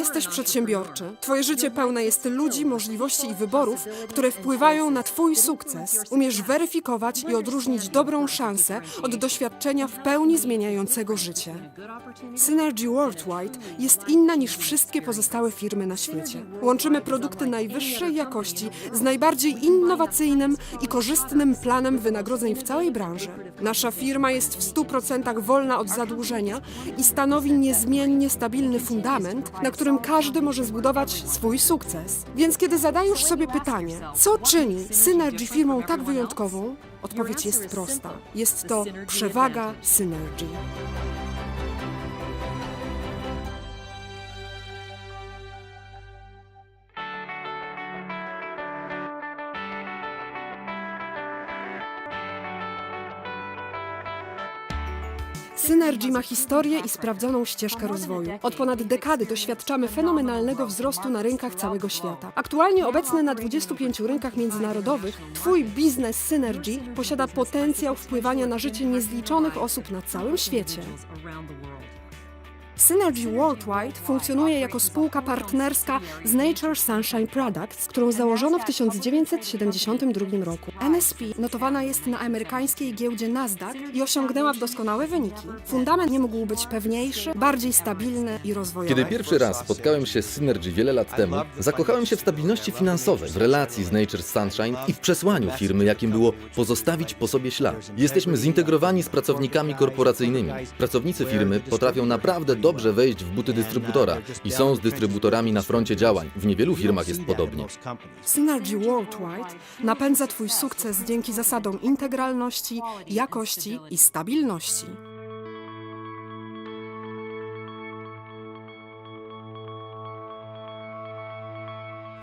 Jesteś przedsiębiorczy. Twoje życie pełne jest ludzi, możliwości i wyborów, które wpływają na Twój sukces. Umiesz weryfikować i odróżnić dobrą szansę od doświadczenia w pełni zmieniającego życie. Synergy Worldwide jest inna niż wszystkie pozostałe firmy na świecie. Łączymy produkty najwyższej jakości z najbardziej innowacyjnym i korzystnym planem wynagrodzeń w całej branży. Nasza firma jest w 100% wolna od zadłużenia i stanowi niezmiennie stabilny fundament, na którym każdy może zbudować swój sukces. Więc kiedy zadajesz sobie pytanie, co czyni Synergy firmą tak wyjątkową, odpowiedź jest prosta. Jest to przewaga Synergy. Synergy ma historię i sprawdzoną ścieżkę rozwoju. Od ponad dekady doświadczamy fenomenalnego wzrostu na rynkach całego świata. Aktualnie obecny na 25 rynkach międzynarodowych, Twój biznes Synergy posiada potencjał wpływania na życie niezliczonych osób na całym świecie. Synergy Worldwide funkcjonuje jako spółka partnerska z Nature Sunshine Products, którą założono w 1972 roku. NSP notowana jest na amerykańskiej giełdzie Nasdaq i osiągnęła doskonałe wyniki. Fundament nie mógł być pewniejszy, bardziej stabilny i rozwojowy. Kiedy pierwszy raz spotkałem się z Synergy wiele lat temu, zakochałem się w stabilności finansowej, w relacji z Nature Sunshine i w przesłaniu firmy, jakim było pozostawić po sobie ślad. Jesteśmy zintegrowani z pracownikami korporacyjnymi. Pracownicy firmy potrafią naprawdę dobrze wejść w buty dystrybutora i są z dystrybutorami na froncie działań. W niewielu firmach jest podobnie. Synergy Worldwide napędza Twój sukces dzięki zasadom integralności, jakości i stabilności.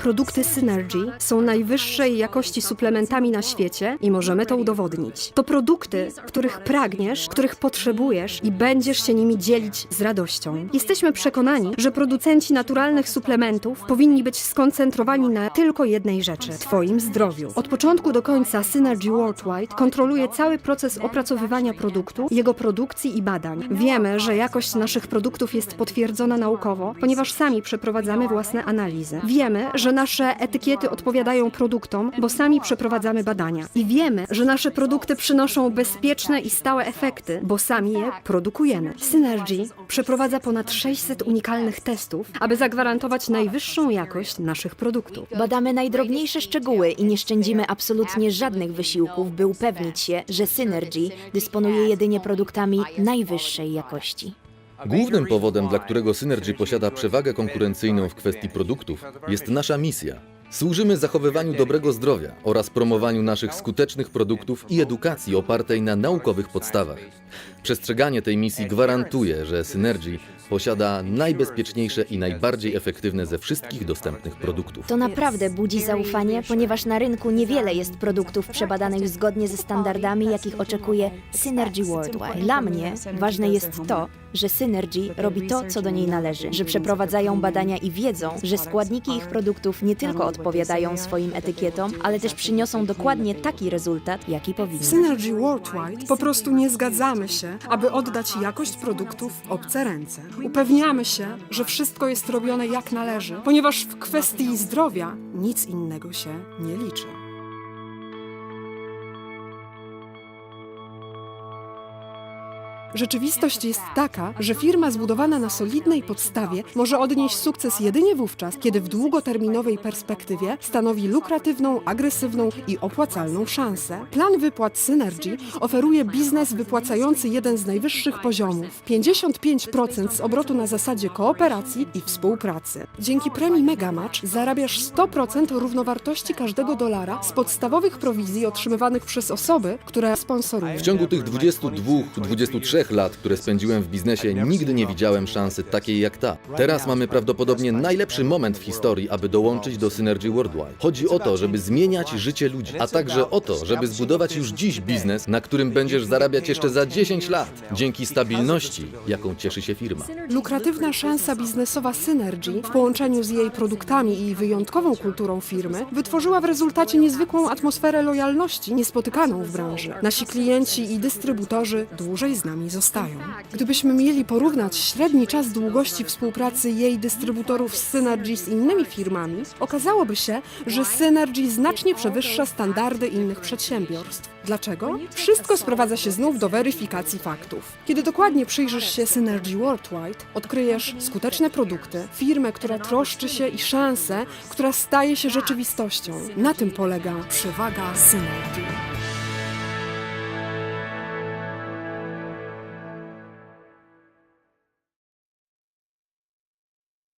Produkty Synergy są najwyższej jakości suplementami na świecie i możemy to udowodnić. To produkty, których pragniesz, których potrzebujesz i będziesz się nimi dzielić z radością. Jesteśmy przekonani, że producenci naturalnych suplementów powinni być skoncentrowani na tylko jednej rzeczy Twoim zdrowiu. Od początku do końca Synergy Worldwide kontroluje cały proces opracowywania produktu, jego produkcji i badań. Wiemy, że jakość naszych produktów jest potwierdzona naukowo, ponieważ sami przeprowadzamy własne analizy. Wiemy, że nasze etykiety odpowiadają produktom, bo sami przeprowadzamy badania. I wiemy, że nasze produkty przynoszą bezpieczne i stałe efekty, bo sami je produkujemy. Synergy przeprowadza ponad 600 unikalnych testów, aby zagwarantować najwyższą jakość naszych produktów. Badamy najdrobniejsze szczegóły i nie szczędzimy absolutnie żadnych wysiłków, by upewnić się, że Synergy dysponuje jedynie produktami najwyższej jakości. Głównym powodem, dla którego Synergy posiada przewagę konkurencyjną w kwestii produktów, jest nasza misja. Służymy zachowywaniu dobrego zdrowia oraz promowaniu naszych skutecznych produktów i edukacji opartej na naukowych podstawach. Przestrzeganie tej misji gwarantuje, że Synergy posiada najbezpieczniejsze i najbardziej efektywne ze wszystkich dostępnych produktów. To naprawdę budzi zaufanie, ponieważ na rynku niewiele jest produktów przebadanych zgodnie ze standardami, jakich oczekuje Synergy Worldwide. Dla mnie ważne jest to, że Synergy robi to, co do niej należy, że przeprowadzają badania i wiedzą, że składniki ich produktów nie tylko odpowiadają swoim etykietom, ale też przyniosą dokładnie taki rezultat, jaki W powinny. Synergy Worldwide po prostu nie zgadzamy się, aby oddać jakość produktów w obce ręce. Upewniamy się, że wszystko jest robione jak należy, ponieważ w kwestii zdrowia nic innego się nie liczy. Rzeczywistość jest taka, że firma zbudowana na solidnej podstawie może odnieść sukces jedynie wówczas, kiedy w długoterminowej perspektywie stanowi lukratywną, agresywną i opłacalną szansę. Plan wypłat Synergy oferuje biznes wypłacający jeden z najwyższych poziomów 55% z obrotu na zasadzie kooperacji i współpracy. Dzięki premii Megamatch zarabiasz 100% równowartości każdego dolara z podstawowych prowizji otrzymywanych przez osoby, które sponsorują. W ciągu tych 22-23 lat, które spędziłem w biznesie, nigdy nie widziałem szansy takiej jak ta. Teraz mamy prawdopodobnie najlepszy moment w historii, aby dołączyć do Synergy Worldwide. Chodzi o to, żeby zmieniać życie ludzi, a także o to, żeby zbudować już dziś biznes, na którym będziesz zarabiać jeszcze za 10 lat, dzięki stabilności, jaką cieszy się firma. Lukratywna szansa biznesowa Synergy w połączeniu z jej produktami i wyjątkową kulturą firmy wytworzyła w rezultacie niezwykłą atmosferę lojalności niespotykaną w branży. Nasi klienci i dystrybutorzy dłużej z nami zostają. Gdybyśmy mieli porównać średni czas długości współpracy jej dystrybutorów z Synergy z innymi firmami, okazałoby się, że Synergy znacznie przewyższa standardy innych przedsiębiorstw. Dlaczego? Wszystko sprowadza się znów do weryfikacji faktów. Kiedy dokładnie przyjrzysz się Synergy Worldwide, odkryjesz skuteczne produkty, firmę, która troszczy się i szansę, która staje się rzeczywistością. Na tym polega przewaga Synergy.